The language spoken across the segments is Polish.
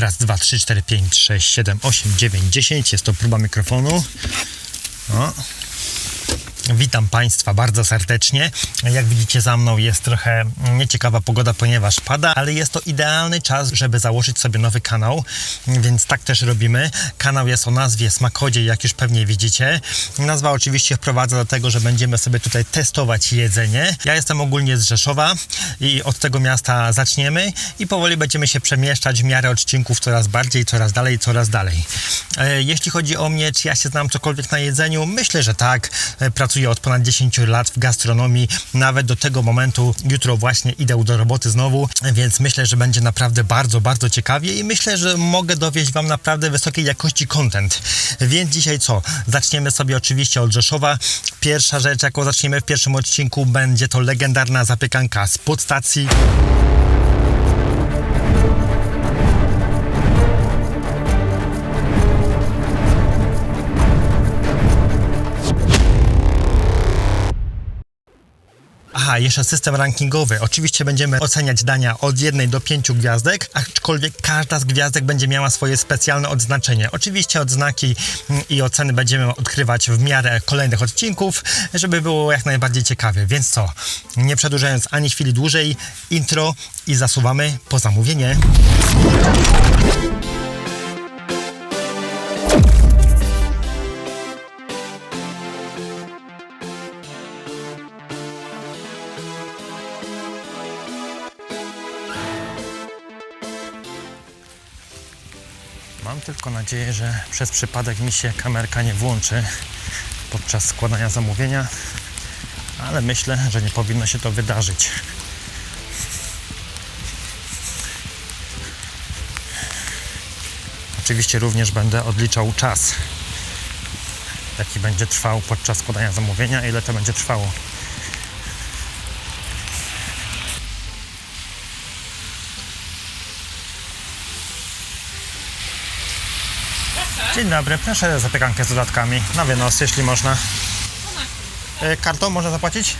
Raz, dwa, trzy, cztery, pięć, sześć, siedem, osiem, dziewięć, dziesięć. Jest to próba mikrofonu. O. Witam Państwa bardzo serdecznie. Jak widzicie za mną jest trochę nieciekawa pogoda, ponieważ pada, ale jest to idealny czas, żeby założyć sobie nowy kanał, więc tak też robimy. Kanał jest o nazwie Smakodzie, jak już pewnie widzicie. Nazwa oczywiście wprowadza do tego, że będziemy sobie tutaj testować jedzenie. Ja jestem ogólnie z Rzeszowa i od tego miasta zaczniemy i powoli będziemy się przemieszczać w miarę odcinków coraz bardziej, coraz dalej, coraz dalej. E, Jeśli chodzi o mnie, czy ja się znam cokolwiek na jedzeniu, myślę, że tak. E, Pracuję od ponad 10 lat w gastronomii, nawet do tego momentu. Jutro właśnie idę do roboty znowu, więc myślę, że będzie naprawdę bardzo, bardzo ciekawie i myślę, że mogę dowieść Wam naprawdę wysokiej jakości content. Więc dzisiaj co? Zaczniemy sobie oczywiście od Rzeszowa. Pierwsza rzecz, jaką zaczniemy w pierwszym odcinku, będzie to legendarna zapiekanka z podstacji. Aha, jeszcze system rankingowy. Oczywiście będziemy oceniać dania od jednej do pięciu gwiazdek, aczkolwiek każda z gwiazdek będzie miała swoje specjalne odznaczenie. Oczywiście odznaki mm, i oceny będziemy odkrywać w miarę kolejnych odcinków, żeby było jak najbardziej ciekawie. Więc co, nie przedłużając ani chwili dłużej, intro i zasuwamy po zamówienie. Mam tylko nadzieję, że przez przypadek mi się kamerka nie włączy podczas składania zamówienia, ale myślę, że nie powinno się to wydarzyć. Oczywiście również będę odliczał czas, jaki będzie trwał podczas składania zamówienia, ile to będzie trwało. Dzień dobry, proszę zapiekankę z dodatkami na wynos, jeśli można. E, Kartą można zapłacić?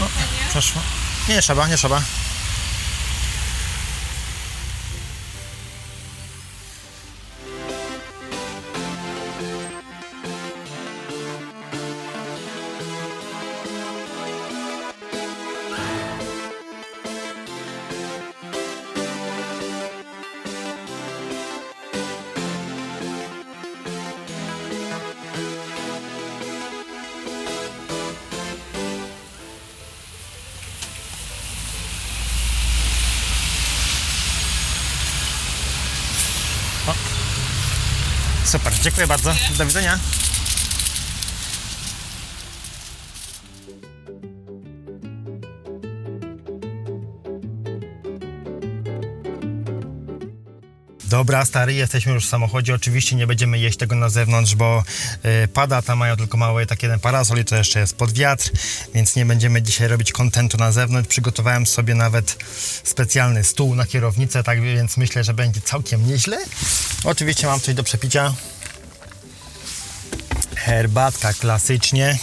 O, Przeszło. Nie trzeba, nie trzeba. Super, dziękuję bardzo. Do widzenia. Dobra, stary, jesteśmy już w samochodzie. Oczywiście nie będziemy jeść tego na zewnątrz, bo y, pada. Tam mają tylko mały taki jeden parasol i to jeszcze jest pod wiatr, więc nie będziemy dzisiaj robić kontentu na zewnątrz. Przygotowałem sobie nawet specjalny stół na kierownicę, tak więc myślę, że będzie całkiem nieźle. Oczywiście mam coś do przepicia. Herbatka klasycznie.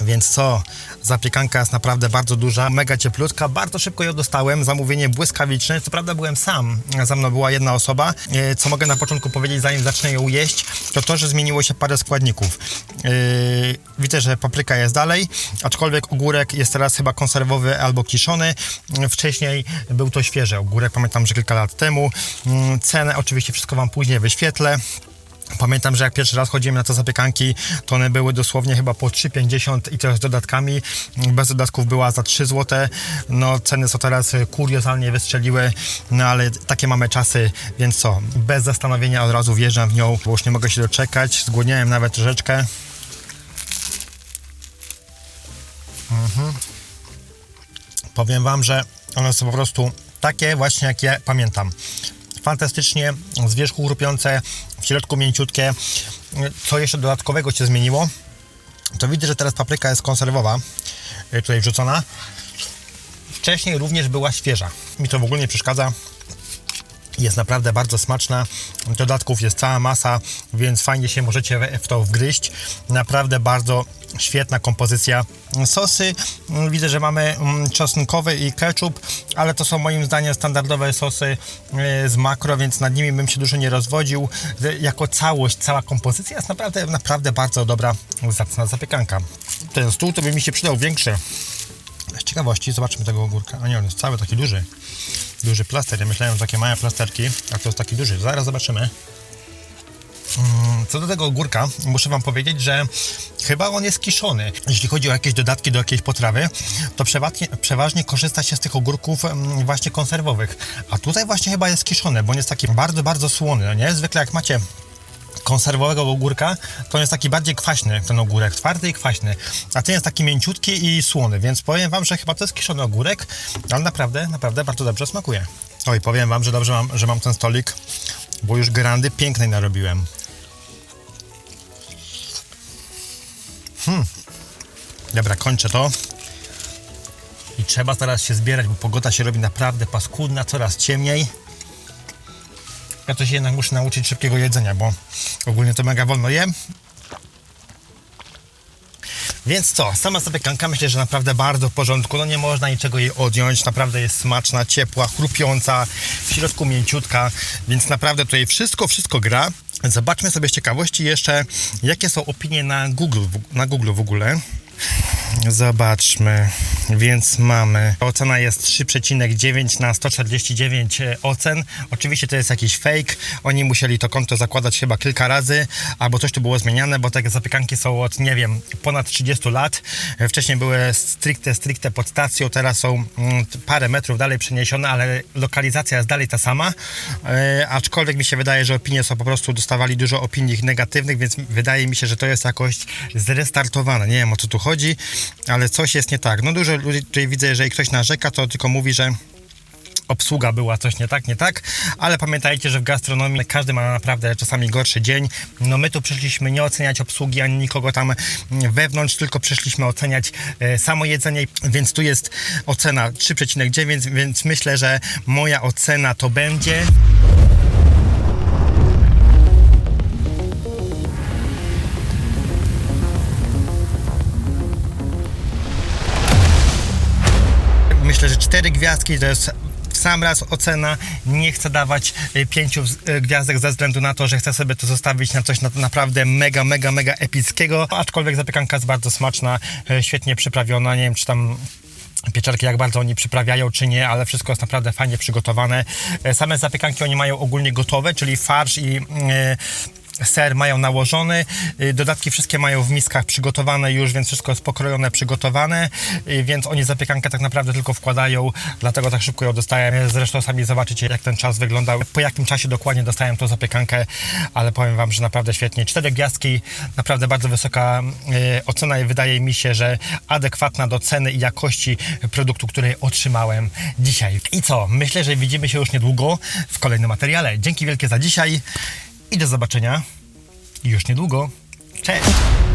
Więc co? Zapiekanka jest naprawdę bardzo duża, mega cieplutka, bardzo szybko ją dostałem, zamówienie błyskawiczne, co prawda byłem sam, za mną była jedna osoba, E, co mogę na początku powiedzieć, zanim zacznę ją jeść, to to, że zmieniło się parę składników. E, Widzę, że papryka jest dalej, aczkolwiek ogórek jest teraz chyba konserwowy albo kiszony, wcześniej był to świeży ogórek, pamiętam, że kilka lat temu. Mm, Cenę oczywiście wszystko Wam później wyświetlę. Pamiętam, że jak pierwszy raz chodziłem na te zapiekanki, to one były dosłownie chyba po 3,50 i to z dodatkami. Bez dodatków była za 3 zł. No ceny są teraz kuriozalnie wystrzeliły, no ale takie mamy czasy, więc co, bez zastanowienia od razu wjeżdżam w nią, bo już nie mogę się doczekać. Zgłodniałem nawet troszeczkę. Mhm. Powiem Wam, że one są po prostu takie właśnie, jak je pamiętam fantastycznie, z wierzchu chrupiące, w środku mięciutkie. Co jeszcze dodatkowego się zmieniło? To widzę, że teraz papryka jest konserwowa, y, tutaj wrzucona. Wcześniej również była świeża. Mi to w ogóle nie przeszkadza. Jest naprawdę bardzo smaczna. Dodatków jest cała masa, więc fajnie się możecie w to wgryźć. Naprawdę bardzo świetna kompozycja. Sosy mm, widzę, że mamy mm, czosnkowy i ketchup, ale to są moim zdaniem standardowe sosy e, z makro, więc nad nimi bym się dużo nie rozwodził. Z- Jako całość, cała kompozycja jest naprawdę, naprawdę bardzo dobra, zacna zapiekanka. Ten stół to by mi się przydał większy. Z ciekawości zobaczmy tego ogórka. A nie, on jest cały taki duży. Duży plaster. Ja myślałem, że takie małe plasterki, a to jest taki duży. Zaraz zobaczymy. Mm, Co do tego ogórka, muszę Wam powiedzieć, że chyba on jest kiszony. Jeśli chodzi o jakieś dodatki do jakiejś potrawy, to przeważnie, przeważnie korzysta się z tych ogórków mm, właśnie konserwowych. A tutaj właśnie chyba jest kiszony, bo on jest taki bardzo, bardzo słony. No nie? Zwykle jak macie konserwowego ogórka, to on jest taki bardziej kwaśny, ten ogórek, twardy i kwaśny, a ten jest taki mięciutki i słony, więc powiem Wam, że chyba to jest kiszony ogórek, ale naprawdę, naprawdę bardzo dobrze smakuje. Oj, powiem Wam, że dobrze mam, że mam ten stolik, bo już grandy pięknej narobiłem. Hmm. Dobra, kończę to. I trzeba teraz się zbierać, bo pogoda się robi naprawdę paskudna, coraz ciemniej. Ja to się jednak muszę nauczyć szybkiego jedzenia, bo ogólnie to mega wolno jem. Więc co, sama zapiekanka myślę, że naprawdę bardzo w porządku. No nie można niczego jej odjąć. Naprawdę jest smaczna, ciepła, chrupiąca, w środku mięciutka, więc naprawdę tutaj wszystko, wszystko gra. Zobaczmy sobie z ciekawości jeszcze, jakie są opinie na Google, na Google w ogóle. Zobaczmy, więc mamy. Ocena jest 3,9 na 149 ocen. Oczywiście to jest jakiś fake. Oni musieli to konto zakładać chyba kilka razy, albo coś tu było zmieniane, bo te zapiekanki są od, nie wiem, ponad 30 lat. Wcześniej były stricte, stricte pod stacją, teraz są mm, parę metrów dalej przeniesione, ale lokalizacja jest dalej ta sama. E, aczkolwiek mi się wydaje, że opinie są po prostu, dostawali dużo opinii negatywnych, więc wydaje mi się, że to jest jakoś zrestartowane. Nie wiem o co tu chodzi, ale coś jest nie tak. No dużo ludzi widzę, jeżeli ktoś narzeka, to tylko mówi, że obsługa była coś nie tak, nie tak, ale pamiętajcie, że w gastronomii każdy ma naprawdę czasami gorszy dzień. No my tu przyszliśmy nie oceniać obsługi ani nikogo tam wewnątrz, tylko przyszliśmy oceniać e, samo jedzenie, więc tu jest ocena 3,9, więc myślę, że moja ocena to będzie Że cztery gwiazdki to jest sam raz ocena. Nie chcę dawać y, pięciu y, gwiazdek ze względu na to, że chcę sobie to zostawić na coś na, naprawdę mega, mega, mega epickiego. Aczkolwiek zapiekanka jest bardzo smaczna, y, świetnie przyprawiona. Nie wiem, czy tam pieczarki jak bardzo oni przyprawiają czy nie, ale wszystko jest naprawdę fajnie przygotowane. Same zapiekanki oni mają ogólnie gotowe, czyli farsz i ser mają nałożony. E, Dodatki wszystkie mają w miskach przygotowane już, więc wszystko jest pokrojone, przygotowane, e, więc oni zapiekankę tak naprawdę tylko wkładają, dlatego tak szybko ją dostałem. E, Zresztą sami zobaczycie jak ten czas wyglądał, po jakim czasie dokładnie dostałem tą zapiekankę, ale powiem Wam, że naprawdę świetnie. Cztery gwiazdki, naprawdę bardzo wysoka ocena i wydaje mi się, że adekwatna do ceny i jakości produktu, który otrzymałem dzisiaj. I co? Myślę, że widzimy się już niedługo w kolejnym materiale. Dzięki wielkie za dzisiaj i do zobaczenia już niedługo. Cześć!